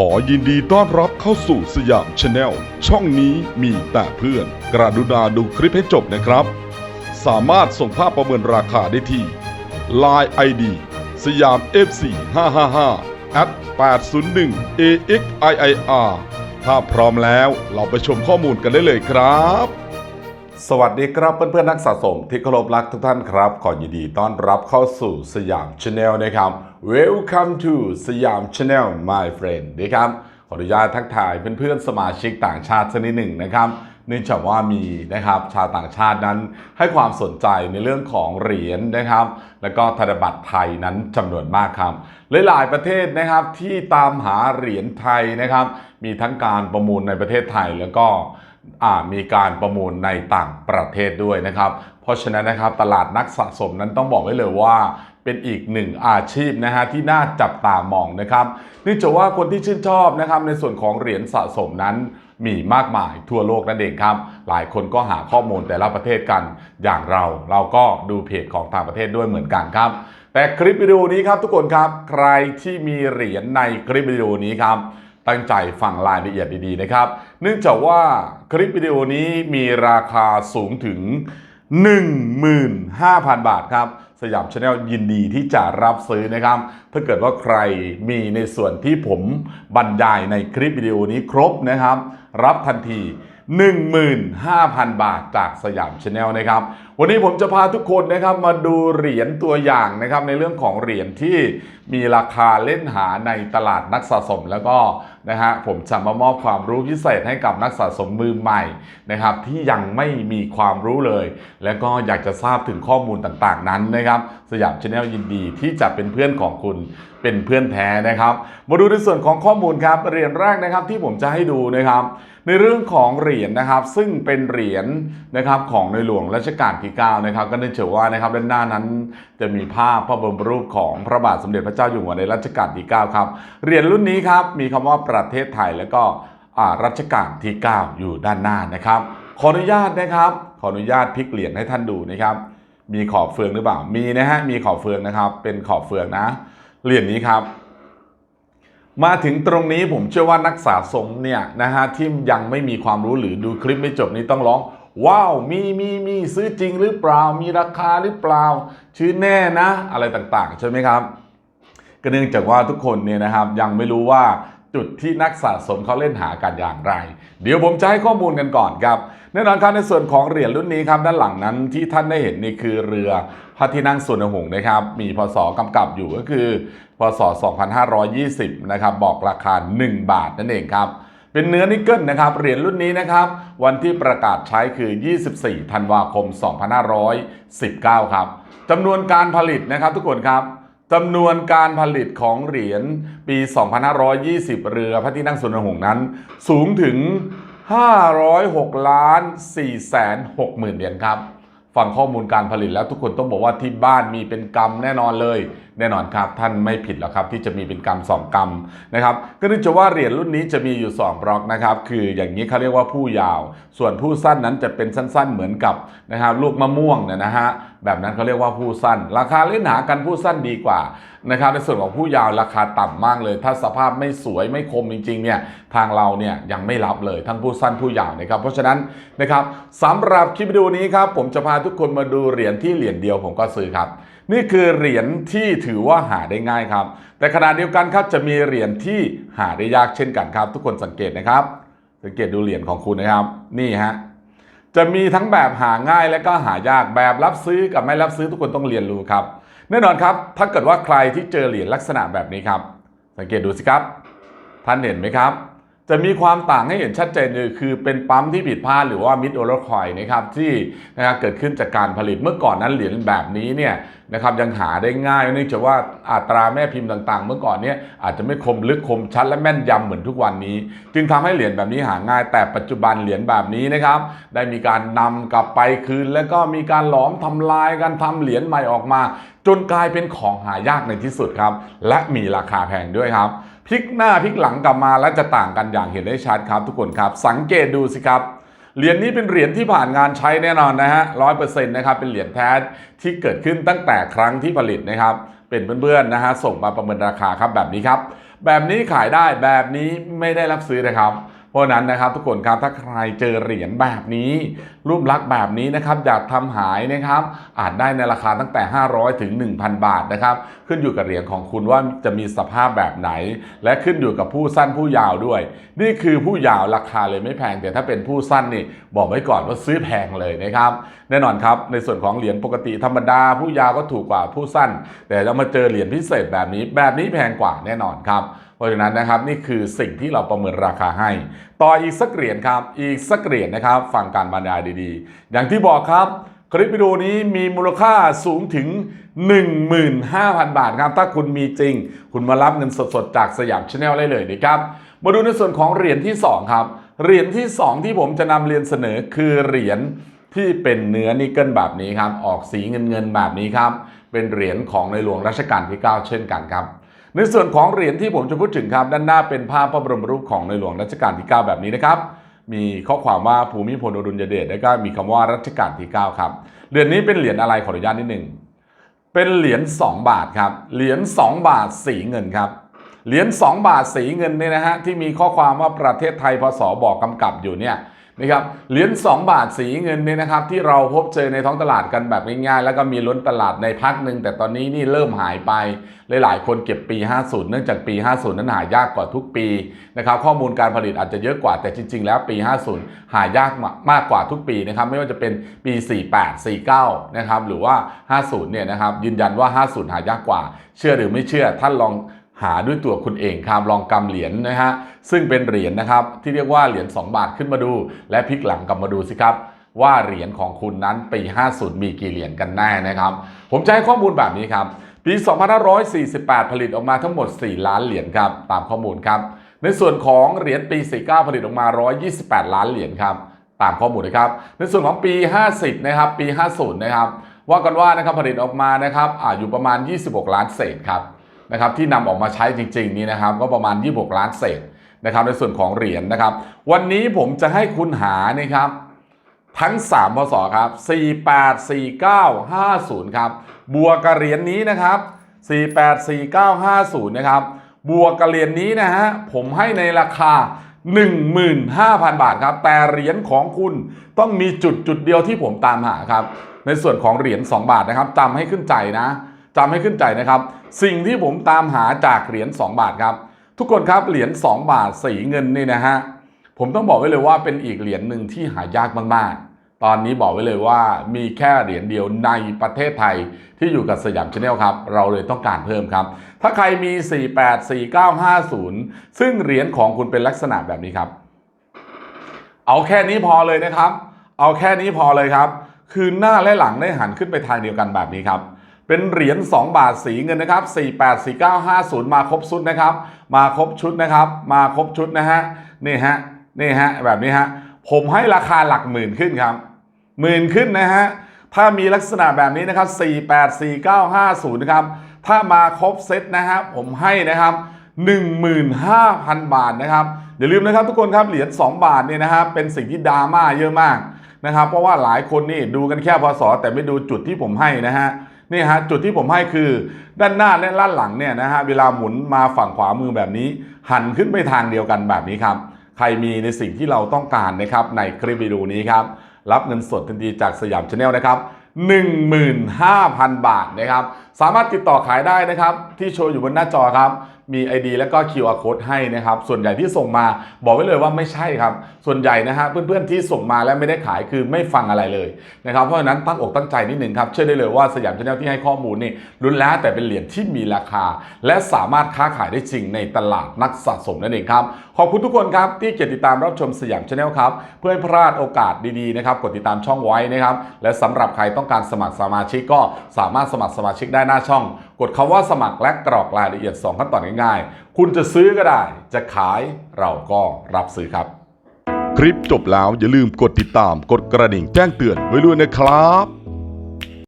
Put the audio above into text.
ขอยินดีต้อนรับเข้าสู่สยามชาแนลช่องนี้มีแต่เพื่อน กระดุณาดูคลิปให้จบนะครับ สามารถส่งภาพประเมินราคาได้ที่ Line ID สยาม FC 555 at 801 AXIIR ถ้าพร้อมแล้วเราไปชมข้อมูลกันได้เลยครับ สวัสดีครับเพื่อนๆนักสะสมที่เคารพรักทุกท่านครับ ขอยินดีต้อนรับเข้าสู่สยามชาแนลนะครับ Welcome to สยาม Channel my friend นะครับขออนุญาตทักทายเพื่อนๆสมาชิกต่างชาติสักนิดหนึ่งนะครับเนื่องจากว่ามีนะครับชาวต่างชาตินั้นให้ความสนใจในเรื่องของเหรียญนะครับ แล้วก็ธนบัตรไทยนั้นจำนวนมากครับหลายๆประเทศนะครับที่ตามหาเหรียญไทยนะครับ มีทั้งการประมูลในประเทศไทยแล้วก็ มีการประมูลในต่างประเทศด้วยนะครับ เพราะฉะนั้นนะครับตลาดนักสะสมนั้นต้องบอกไว้เลยว่าเป็นอีกหนึ่งอาชีพนะฮะที่น่าจับตามองนะครับเนื่องจากว่าคนที่ชื่นชอบนะครับในส่วนของเหรียญสะสมนั้นมีมากมายทั่วโลกนั่นเองครับ หลายคนก็หาข้อมูลแต่ละประเทศกันอย่างเรา เราก็ดูเพจของต่างประเทศด้วยเหมือนกันครับ แต่คลิปวิดีโอนี้ครับทุกคนครับ ใครที่มีเหรียญในคลิปวิดีโอนี้ครับ ตั้งใจฟังรายละเอียดดีๆนะครับ เนื่องจากว่าคลิปวิดีโอนี้มีราคาสูงถึง 15,000 บาทครับ สยามชาแนลยินดีที่จะรับซื้อนะครับ ถ้าเกิดว่าใครมีในส่วนที่ผมบรรยายในคลิปวิดีโอนี้ครบนะครับ รับทันที 15,000 บาทจากสยามชาแนลนะครับ วันนี้ผมจะพาทุกคนนะครับมาดูเหรียญตัวอย่างนะครับในเรื่องของเหรียญที่ มีราคาเล่นหาในตลาดนักสะสมแล้วก็นะฮะผมจะมามอบความรู้พิเศษให้กับนักสะสมมือใหม่นะครับที่ยังไม่มีความรู้เลย แล้วก็อยากจะทราบถึงข้อมูลต่างๆ นั้นนะครับ สยามชาแนลยินดีที่จะเป็นเพื่อนของคุณเป็นเพื่อนแท้นะครับ มาดูในส่วนของข้อมูลครับเหรียญแรกนะครับที่ผมจะให้ดูนะครับ ในเรื่องของเหรียญนะครับ ซึ่งเป็นเหรียญนะครับของในหลวงรัชกาลที่9นะครับ ก็เนื่องจากว่านะครับด้านหน้านั้นจะมีภาพพระบรมรูปของพระบาทสมเด็จพระเจ้าอยู่หัวในรัชกาลที่ 9 ครับเหรียญรุ่นนี้ครับมีคำว่าประเทศไทยแล้วก็รัชกาลที่ 9 อยู่ด้านหน้านะครับ ขออนุญาตนะครับ ขออนุญาตพลิกเหรียญให้ท่านดูนะครับ มีขอบเฟืองหรือเปล่ามีนะฮะมีขอบเฟืองนะครับ เป็นขอบเฟืองนะเหรียญนี้ครับมาถึงตรงนี้ผมเชื่อว่านักสะสมเนี่ยนะฮะที่ยังไม่มีความรู้หรือดูคลิปไม่จบนี้ต้องร้อง ว้าวมีมีมีซื้อจริงหรือเปล่ามีราคาหรือเปล่า ชื่อแน่นะ อะไรต่างๆ ใช่ไหมครับ ก็เนื่องจากว่าทุกคนเนี่ยนะครับยังไม่รู้ว่าจุดที่นักสะสมเขาเล่นหากันอย่างไร เดี๋ยวผมจะให้ข้อมูลกันก่อนครับแน่นอนครับในส่วนของเหรียญรุ่นนี้ครับด้านหลังนั้นที่ท่านได้เห็นนี่คือเรือพระที่นั่งสุวรรณหงนะครับ มีพศกำกับอยู่ก็คือ พศ 2520 นะครับ บอกราคา 1 บาทนั่นเองครับ เป็นเนื้อนิกเกิลนะครับเหรียญรุ่นนี้นะครับ วันที่ประกาศใช้คือ 24 ธันวาคม 2519 ครับจำนวนการผลิตนะครับทุกคนครับ จำนวนการผลิตของเหรียญปี 2520 เรือพระที่นั่งสุวรรณหงส์นั้น สูงถึง 506 ล้าน4แสน60,000 เหรียญครับ ฟังข้อมูลการผลิตแล้วทุกคนต้องบอกว่าที่บ้านมีเป็นกรรมแน่นอนเลย แน่นอนครับท่านไม่ผิดหรอกครับที่จะมีเป็นกรรมสองกรรมนะครับก็นื่อจากว่าเหรียญรุ่นนี้จะมีอยู่ 2 บล็อกนะครับคืออย่างนี้เขาเรียกว่าผู้ยาว ส่วนผู้สั้นนั้นจะเป็นสั้น ๆ เหมือนกับนะครับลูกมะม่วงเนี่ยนะฮะแบบนั้นเขาเรียกว่าผู้สั้น ราคาเล่นหากันผู้สั้นดีกว่านะครับในส่วนของผู้ยาวราคาต่ำมากเลย ถ้าสภาพไม่สวยไม่คมจริงๆเนี่ยทางเราเนี่ยยังไม่รับเลยทั้งผู้สั้นผู้ยาวนะครับ เพราะฉะนั้นนะครับสำหรับคลิปวิดีโอนี้ครับผมจะพาทุกคนมาดูเหรียญที่เหรียญเดียวผมก็ซื้อครับ นี่คือเหรียญที่ถือว่าหาได้ง่ายครับ แต่ขณะเดียวกันครับจะมีเหรียญที่หาได้ยากเช่นกันครับ ทุกคนสังเกตนะครับ สังเกตดูเหรียญของคุณนะครับ นี่ฮะจะมีทั้งแบบหาง่ายและก็หายากแบบรับซื้อกับไม่รับซื้อทุกคนต้องเรียนรู้ครับ แน่นอนครับ ถ้าเกิดว่าใครที่เจอเหรียญลักษณะแบบนี้ครับ สังเกตดูสิครับ ท่านเห็นไหมครับ จะมีความต่างให้เห็นชัดเจนเลยคือเป็นปั๊มที่ผิดพลาดหรือว่ามิดโอเ r อร์คอยนะครับที่นะครับเกิดขึ้นจากการผลิตเมื่อก่อนนั้นเหรียญแบบนี้เนี่ยนะครับยังหาได้ง่ายเนื่องจากว่าอัตราแม่พิมพ์ต่างๆ เมื่อก่อนเนี่ยอาจจะไม่คมลึกคมชัดและแม่นยำเหมือนทุกวันนี้ จึงทำให้เหรียญแบบนี้หาง่าย แต่ปัจจุบันเหรียญแบบนี้นะครับได้มีการนำกลับไปคืน แล้วก็มีการหลอมทำลายกันทำเหรียญใหม่ออกมา จนกลายเป็นของหายากในที่สุดครับและมีราคาแพงด้วยครับ พลิกหน้าพลิกหลังกลับมาและจะต่างกันอย่างเห็นได้ชัดครับทุกคนครับ สังเกตดูสิครับเหรียญนี้เป็นเหรียญที่ผ่านงานใช้แน่นอนนะฮะร้อยเปอร์เซ็นต์นะครับเป็นเหรียญแท้ที่เกิดขึ้นตั้งแต่ครั้งที่ผลิตนะครับ เป็นเพื่อนๆนะฮะส่งมาประเมินราคาครับแบบนี้ครับ แบบนี้ขายได้แบบนี้ไม่ได้รับซื้อนะครับ ราะนั้นนะครับทุกคนครับถ้าใครเจอเหรียญแบบนี้ รูปลักษณ์แบบนี้นะครับอยากทำหายนะครับอาจได้ในราคาตั้งแต่ 500 ถึง 1,000 บาทนะครับ ขึ้นอยู่กับเหรียญของคุณว่าจะมีสภาพแบบไหน และขึ้นอยู่กับผู้สั้นผู้ยาวด้วย นี่คือผู้ยาวราคาเลยไม่แพง แต่ถ้าเป็นผู้สั้นนี่บอกไว้ก่อนว่าซื้อแพงเลยนะครับ แน่นอนครับในส่วนของเหรียญปกติธรรมดา ผู้ยาวก็ถูกกว่าผู้สั้น แต่เรามาเจอเหรียญพิเศษแบบนี้ แบบนี้แพงกว่าแน่นอนครับเพราะฉะนั้นนะครับนี่คือสิ่งที่เราประเมินราคาให้ ต่ออีกสักเหรียญครับ อีกสักเหรียญนะครับฟังการบรรยายดีๆ อย่างที่บอกครับคลิปวิดีโอนี้มีมูลค่าสูงถึง 15,000 บาทครับ ถ้าคุณมีจริง คุณมารับเงินสดๆ จากสยามชาแนลได้เลยนะครับ มาดูในส่วนของเหรียญที่ 2 ครับ เหรียญที่ 2 ที่ผมจะนำเรียนเสนอคือเหรียญที่เป็นเนื้อนิกเกิลแบบนี้ครับ ออกสีเงินเงินๆแบบนี้ครับ เป็นเหรียญของในหลวงรัชกาลที่ 9 เช่นกันครับ ในส่วนของเหรียญที่ผมจะพูดถึงครับ ด้านหน้าเป็นภาพพระบรมรูปของในหลวงรัชกาลที่ 9 แบบนี้นะครับ มีข้อความว่าภูมิพลอดุลยเดชแล้วก็มีคำว่ารัชกาลที่ 9 ครับ เหรียญนี้เป็นเหรียญอะไรขออนุญาตนิดหนึ่งเป็นเหรียญ2บาทครับ เหรียญ2บาทสีเงินครับ เหรียญ2บาทสีเงินเนี่ยนะฮะที่มีข้อความว่าประเทศไทยพศบอกกำกับอยู่เนี่ย นะครับเหรียญ2บาทสีเงินเนี่ยนะครับที่เราพบเจอในท้องตลาดกันแบบง่ายๆ แล้วก็มีล้นตลาดในพักหนึ่งแต่ตอนนี้นี่เริ่มหายไป หลายๆ คนเก็บปี 50 เนื่องจากปี 50 นั้นหายากกว่าทุกปีนะครับข้อมูลการผลิตอาจจะเยอะกว่าแต่จริง ๆ แล้วปี 50 หายากมากกว่าทุกปีนะครับไม่ว่าจะเป็นปี 48 49นะครับหรือว่า 50เนี่ยนะครับยืนยันว่า 50 หายากกว่า เชื่อหรือไม่เชื่อท่านลอง หาด้วยตัวคุณเองครับลองกำเหรียญนะฮะซึ่งเป็นเหรียญนะครับที่เรียกว่าเหรียญ2บาทขึ้นมาดู และพลิกหลังกลับมาดูสิครับ ว่าเหรียญของคุณนั้นปี 50 มีกี่เหรียญกันแน่นะครับ ผมจะให้ข้อมูลแบบนี้ครับปี 2548 ผลิตออกมาทั้งหมด 4 ล้านเหรียญครับตามข้อมูลครับ ในส่วนของเหรียญปี 49 ผลิตออกมา 128 ล้านเหรียญครับตามข้อมูลนะครับ ในส่วนของปี 50 นะครับ ปี 50 นะครับ ว่ากันว่านะครับผลิตออกมานะครับออยู่ประมาณ 26 ล้านเศษครับ นะครับที่นำออกมาใช้จริงๆนี้นะครับก็ประมาณ 26 ล้านเศษนะครับในส่วนของเหรียญนะครับ วันนี้ผมจะให้คุณหานะครับทั้ง 3 พศครับ 48 49 50 ครับ บวกกับเหรียญนี้นะครับ 48 49 50 นะครับ บวกกับเหรียญนี้นะฮะ ผมให้ในราคา 15,000 บาทครับ แต่เหรียญของคุณต้องมีจุดจุดเดียวที่ผมตามหาครับ ในส่วนของเหรียญ 2 บาทนะครับจำให้ขึ้นใจนะ จำให้ขึ้นใจนะครับ สิ่งที่ผมตามหาจากเหรียญ2บาทครับ ทุกคนครับเหรียญ2บาทสีเงินนี่นะฮะผมต้องบอกไว้เลยว่าเป็นอีกเหรียญหนึ่งที่หายากมากๆ ตอนนี้บอกไว้เลยว่ามีแค่เหรียญเดียวในประเทศไทยที่อยู่กับสยามชาแนลครับ เราเลยต้องการเพิ่มครับ ถ้าใครมี 484950 ซึ่งเหรียญของคุณเป็นลักษณะแบบนี้ครับ เอาแค่นี้พอเลยนะครับ เอาแค่นี้พอเลยครับ คือหน้าและหลังได้หันขึ้นไปทางเดียวกันแบบนี้ครับ เป็นเหรียญ2บาทสีเงินนะครับ484950 มาครบชุดนะครับ มาครบชุดนะครับ มาครบชุดนะฮะนี่ฮะนี่ฮะแบบนี้ฮะผมให้ราคาหลักหมื่นขึ้นครับหมื่นขึ้นนะฮะถ้ามีลักษณะแบบนี้นะครับ484950นะครับถ้ามาครบเซตนะฮะผมให้นะครับ15,000 บาทนะครับ อย่าลืมนะครับทุกคนครับเหรียญ2บาทเนี่ยนะครับเป็นสิ่งที่ดราม่าเยอะมากนะครับ เพราะว่าหลายคนนี่ดูกันแค่พศแต่ไม่ดูจุดที่ผมให้นะฮะ นี่ฮะจุดที่ผมให้คือด้านหน้าและด้านหลังเนี่ยนะฮะเวลาหมุนมาฝั่งขวามือแบบนี้ หันขึ้นไปทางเดียวกันแบบนี้ครับใครมีในสิ่งที่เราต้องการนะครับในคลิปวิดีโอนี้ครับรับเงินสดทันทีจากสยามชาแนลนะครับ15,000 บาทนะครับสามารถติดต่อขายได้นะครับที่โชว์อยู่บนหน้าจอครับ มี ID แล้วก็ QR code ให้นะครับ ส่วนใหญ่ที่ส่งมาบอกไว้เลยว่าไม่ใช่ครับ ส่วนใหญ่นะฮะเพื่อนๆที่ส่งมาแล้วไม่ได้ขายคือไม่ฟังอะไรเลยนะครับ เพราะฉะนั้นตั้งอกตั้งใจนิดหนึ่งครับ เชื่อได้เลยว่าสยามชาแนลที่ให้ข้อมูลนี่รุนแล้วแต่เป็นเหรียญที่มีราคา และสามารถค้าขายได้จริงในตลาดนักสะสมนั่นเองครับ ขอบคุณทุกคนครับที่เกียรติดตามรับชมสยามชาแนลครับ เพื่อให้พลาดโอกาสดีๆนะครับกดติดตามช่องไว้นะครับ และสำหรับใครต้องการสมัครสมาชิกก็สามารถสมัครสมาชิกได้หน้าช่อง กดคำว่าสมัครและกรอกรายละเอียด 2 ขั้นตอนง่ายๆ คุณจะซื้อก็ได้ จะขายเราก็รับซื้อครับ คลิปจบแล้วอย่าลืมกดติดตามกดกระดิ่งแจ้งเตือนไว้ด้วยนะครับ